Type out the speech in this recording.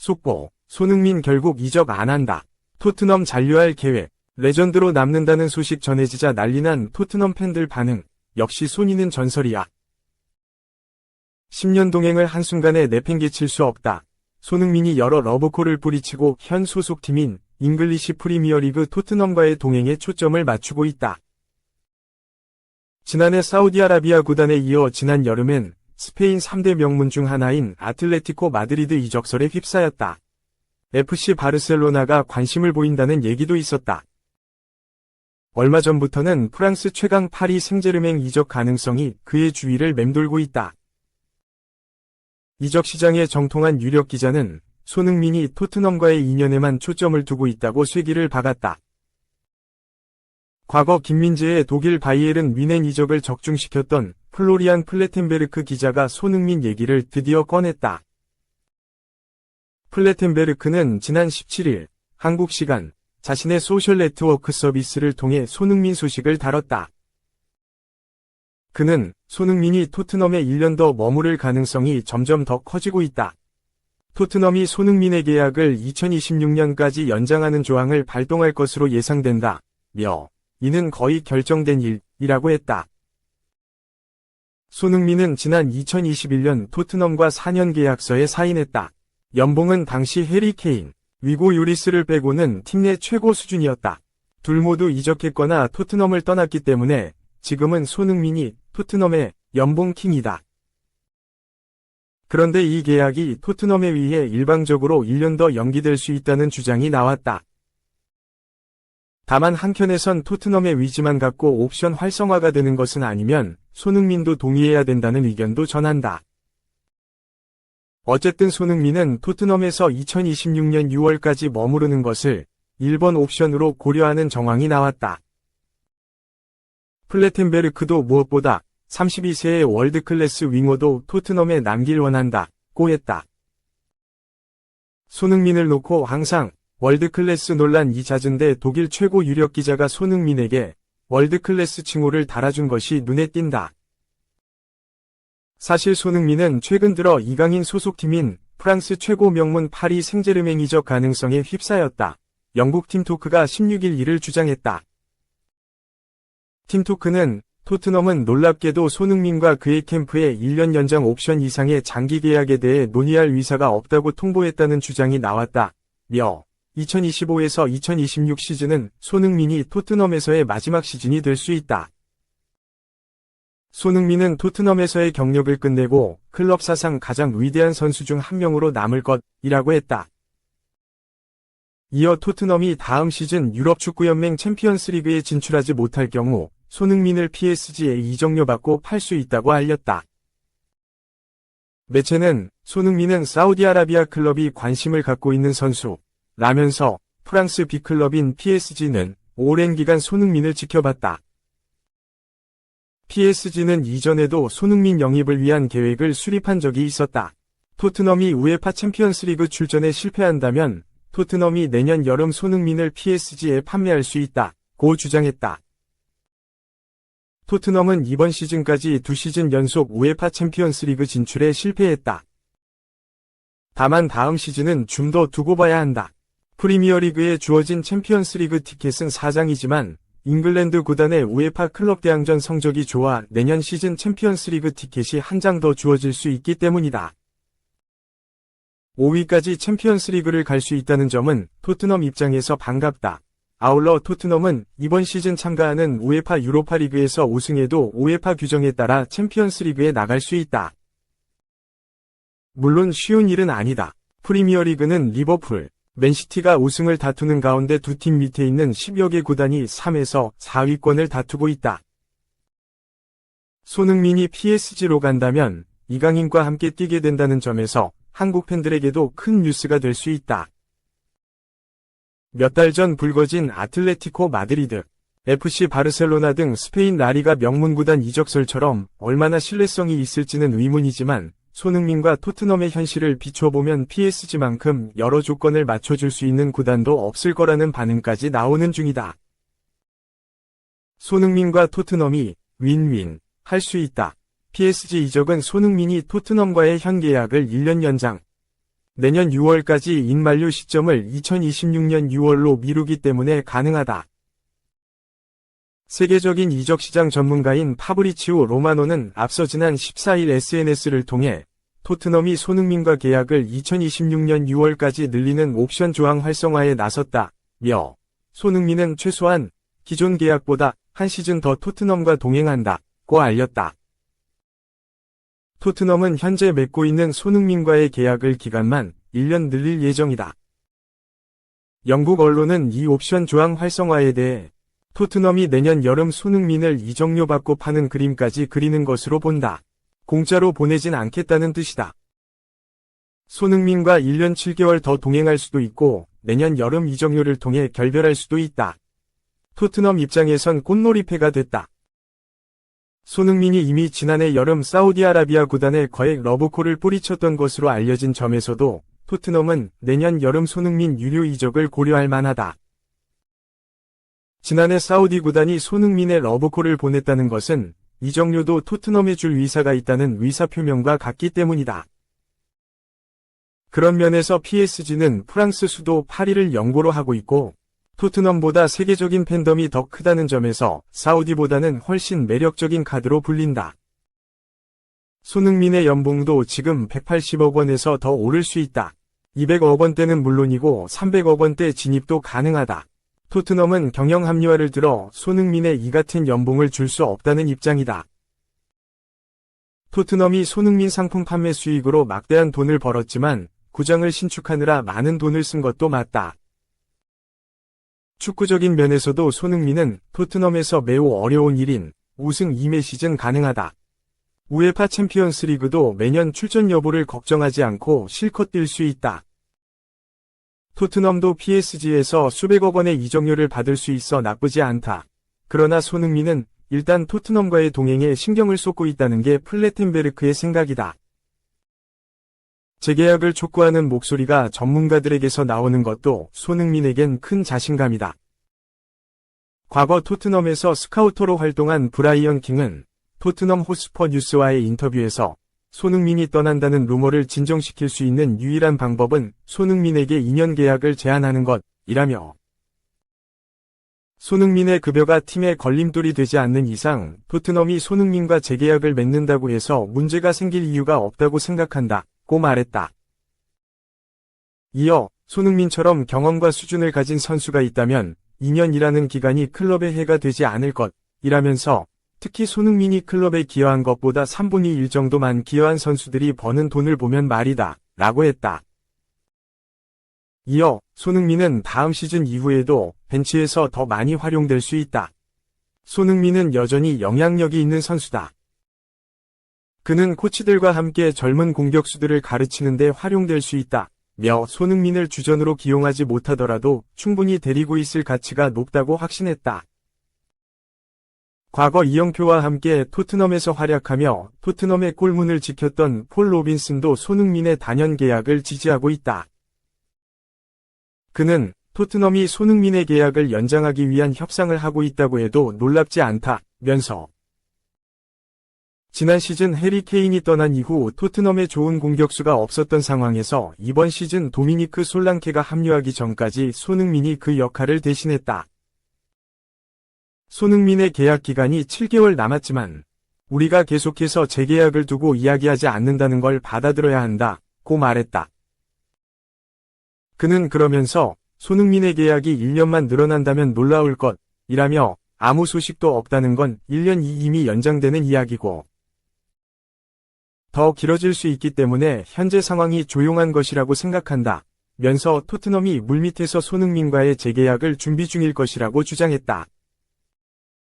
속보. 손흥민 결국 이적 안 한다. 토트넘 잔류할 계획. 레전드로 남는다는 소식 전해지자 난리난 토트넘 팬들 반응. 역시 손이는 전설이야. 10년 동행을 한순간에 내팽개칠 수 없다. 손흥민이 여러 러브콜을 뿌리치고 현 소속팀인 잉글리시 프리미어리그 토트넘과의 동행에 초점을 맞추고 있다. 지난해 사우디아라비아 구단에 이어 지난 여름엔 스페인 3대 명문 중 하나인 아틀레티코 마드리드 이적설에 휩싸였다. FC 바르셀로나가 관심을 보인다는 얘기도 있었다. 얼마 전부터는 프랑스 최강 파리 생제르맹 이적 가능성이 그의 주위를 맴돌고 있다. 이적 시장에 정통한 유력 기자는 손흥민이 토트넘과의 인연에만 초점을 두고 있다고 쐐기를 박았다. 과거 김민재의 독일 바이에른 위넨 이적을 적중시켰던 플로리안 플레텐베르크 기자가 손흥민 얘기를 드디어 꺼냈다. 플레텐베르크는 지난 17일 한국 시간 자신의 소셜 네트워크 서비스를 통해 손흥민 소식을 다뤘다. 그는 손흥민이 토트넘에 1년 더 머무를 가능성이 점점 더 커지고 있다. 토트넘이 손흥민의 계약을 2026년까지 연장하는 조항을 발동할 것으로 예상된다. 며 이는 거의 결정된 일이라고 했다. 손흥민은 지난 2021년 토트넘과 4년 계약서에 사인했다. 연봉은 당시 해리 케인, 위고 요리스를 빼고는 팀 내 최고 수준이었다. 둘 모두 이적했거나 토트넘을 떠났기 때문에 지금은 손흥민이 토트넘의 연봉 킹이다. 그런데 이 계약이 토트넘에 의해 일방적으로 1년 더 연기될 수 있다는 주장이 나왔다. 다만 한켠에선 토트넘의 위지만 갖고 옵션 활성화가 되는 것은 아니면 손흥민도 동의해야 된다는 의견도 전한다. 어쨌든 손흥민은 토트넘에서 2026년 6월까지 머무르는 것을 1번 옵션으로 고려하는 정황이 나왔다. 플레텐베르크도 무엇보다 32세의 월드클래스 윙어도 토트넘에 남길 원한다 고 했다. 손흥민을 놓고 항상 월드클래스 논란 이 잦은데 독일 최고 유력 기자가 손흥민에게 월드클래스 칭호를 달아준 것이 눈에 띈다. 사실 손흥민은 최근 들어 이강인 소속팀인 프랑스 최고 명문 파리 생제르맹 이적 가능성에 휩싸였다. 영국 팀 토크가 16일 이를 주장했다. 팀 토크는 토트넘은 놀랍게도 손흥민과 그의 캠프에 1년 연장 옵션 이상의 장기 계약에 대해 논의할 의사가 없다고 통보했다는 주장이 나왔다. 며 2025에서 2026 시즌은 손흥민이 토트넘에서의 마지막 시즌이 될 수 있다. 손흥민은 토트넘에서의 경력을 끝내고 클럽 사상 가장 위대한 선수 중 한 명으로 남을 것이라고 했다. 이어 토트넘이 다음 시즌 유럽 축구연맹 챔피언스리그에 진출하지 못할 경우 손흥민을 PSG에 이적료 받고 팔 수 있다고 알렸다. 매체는 손흥민은 사우디아라비아 클럽이 관심을 갖고 있는 선수, 라면서 프랑스 B클럽인 PSG는 오랜 기간 손흥민을 지켜봤다. PSG는 이전에도 손흥민 영입을 위한 계획을 수립한 적이 있었다. 토트넘이 우에파 챔피언스리그 출전에 실패한다면 토트넘이 내년 여름 손흥민을 PSG에 판매할 수 있다. 고 주장했다. 토트넘은 이번 시즌까지 두 시즌 연속 우에파 챔피언스리그 진출에 실패했다. 다만 다음 시즌은 좀 더 두고 봐야 한다. 프리미어리그에 주어진 챔피언스리그 티켓은 4장이지만 잉글랜드 구단의 우에파 클럽 대항전 성적이 좋아 내년 시즌 챔피언스리그 티켓이 한 장 더 주어질 수 있기 때문이다. 5위까지 챔피언스리그를 갈 수 있다는 점은 토트넘 입장에서 반갑다. 아울러 토트넘은 이번 시즌 참가하는 우에파 유로파리그에서 우승해도 우에파 규정에 따라 챔피언스리그에 나갈 수 있다. 물론 쉬운 일은 아니다. 프리미어리그는 리버풀, 맨시티가 우승을 다투는 가운데 두 팀 밑에 있는 10여 개 구단이 3에서 4위권을 다투고 있다. 손흥민이 PSG로 간다면 이강인과 함께 뛰게 된다는 점에서 한국 팬들에게도 큰 뉴스가 될 수 있다. 몇 달 전 불거진 아틀레티코 마드리드, FC 바르셀로나 등 스페인 라리가 명문 구단 이적설처럼 얼마나 신뢰성이 있을지는 의문이지만 손흥민과 토트넘의 현실을 비춰보면 PSG만큼 여러 조건을 맞춰줄 수 있는 구단도 없을 거라는 반응까지 나오는 중이다. 손흥민과 토트넘이 윈윈 할 수 있다. PSG 이적은 손흥민이 토트넘과의 현 계약을 1년 연장, 내년 6월까지 인만료 시점을 2026년 6월로 미루기 때문에 가능하다. 세계적인 이적시장 전문가인 파브리치오 로마노는 앞서 지난 14일 SNS를 통해 토트넘이 손흥민과 계약을 2026년 6월까지 늘리는 옵션 조항 활성화에 나섰다며 손흥민은 최소한 기존 계약보다 한 시즌 더 토트넘과 동행한다고 알렸다. 토트넘은 현재 맺고 있는 손흥민과의 계약을 기간만 1년 늘릴 예정이다. 영국 언론은 이 옵션 조항 활성화에 대해 토트넘이 내년 여름 손흥민을 이적료 받고 파는 그림까지 그리는 것으로 본다. 공짜로 보내진 않겠다는 뜻이다. 손흥민과 1년 7개월 더 동행할 수도 있고 내년 여름 이적료를 통해 결별할 수도 있다. 토트넘 입장에선 꽃놀이패가 됐다. 손흥민이 이미 지난해 여름 사우디아라비아 구단에 거액 러브콜을 뿌리쳤던 것으로 알려진 점에서도 토트넘은 내년 여름 손흥민 유료 이적을 고려할 만하다. 지난해 사우디 구단이 손흥민의 러브콜을 보냈다는 것은 이적료도 토트넘에 줄 의사가 있다는 의사표명과 같기 때문이다. 그런 면에서 PSG는 프랑스 수도 파리를 연고로 하고 있고 토트넘보다 세계적인 팬덤이 더 크다는 점에서 사우디보다는 훨씬 매력적인 카드로 불린다. 손흥민의 연봉도 지금 180억 원에서 더 오를 수 있다. 200억 원대는 물론이고 300억 원대 진입도 가능하다. 토트넘은 경영 합리화를 들어 손흥민의 이 같은 연봉을 줄 수 없다는 입장이다. 토트넘이 손흥민 상품 판매 수익으로 막대한 돈을 벌었지만 구장을 신축하느라 많은 돈을 쓴 것도 맞다. 축구적인 면에서도 손흥민은 토트넘에서 매우 어려운 일인 우승 2매 시즌 가능하다. 우에파 챔피언스 리그도 매년 출전 여부를 걱정하지 않고 실컷 뛸 수 있다. 토트넘도 PSG에서 수백억 원의 이적료를 받을 수 있어 나쁘지 않다. 그러나 손흥민은 일단 토트넘과의 동행에 신경을 쏟고 있다는 게 플레텐베르크의 생각이다. 재계약을 촉구하는 목소리가 전문가들에게서 나오는 것도 손흥민에겐 큰 자신감이다. 과거 토트넘에서 스카우터로 활동한 브라이언 킹은 토트넘 호스퍼 뉴스와의 인터뷰에서 손흥민이 떠난다는 루머를 진정시킬 수 있는 유일한 방법은 손흥민에게 2년 계약을 제한하는 것이라며 손흥민의 급여가 팀에 걸림돌이 되지 않는 이상 토트넘이 손흥민과 재계약을 맺는다고 해서 문제가 생길 이유가 없다고 생각한다고 말했다. 이어 손흥민처럼 경험과 수준을 가진 선수가 있다면 2년이라는 기간이 클럽의 해가 되지 않을 것이라면서 특히 손흥민이 클럽에 기여한 것보다 3분의 1 정도만 기여한 선수들이 버는 돈을 보면 말이다. 라고 했다. 이어 손흥민은 다음 시즌 이후에도 벤치에서 더 많이 활용될 수 있다. 손흥민은 여전히 영향력이 있는 선수다. 그는 코치들과 함께 젊은 공격수들을 가르치는데 활용될 수 있다. 며 손흥민을 주전으로 기용하지 못하더라도 충분히 데리고 있을 가치가 높다고 확신했다. 과거 이영표와 함께 토트넘에서 활약하며 토트넘의 골문을 지켰던 폴 로빈슨도 손흥민의 단연 계약을 지지하고 있다. 그는 토트넘이 손흥민의 계약을 연장하기 위한 협상을 하고 있다고 해도 놀랍지 않다면서 지난 시즌 해리 케인이 떠난 이후 토트넘에 좋은 공격수가 없었던 상황에서 이번 시즌 도미니크 솔랑케가 합류하기 전까지 손흥민이 그 역할을 대신했다. 손흥민의 계약 기간이 7개월 남았지만 우리가 계속해서 재계약을 두고 이야기하지 않는다는 걸 받아들여야 한다. 고 말했다. 그는 그러면서 손흥민의 계약이 1년만 늘어난다면 놀라울 것, 이라며 아무 소식도 없다는 건 1년이 이미 연장되는 이야기고 더 길어질 수 있기 때문에 현재 상황이 조용한 것이라고 생각한다. 면서 토트넘이 물밑에서 손흥민과의 재계약을 준비 중일 것이라고 주장했다.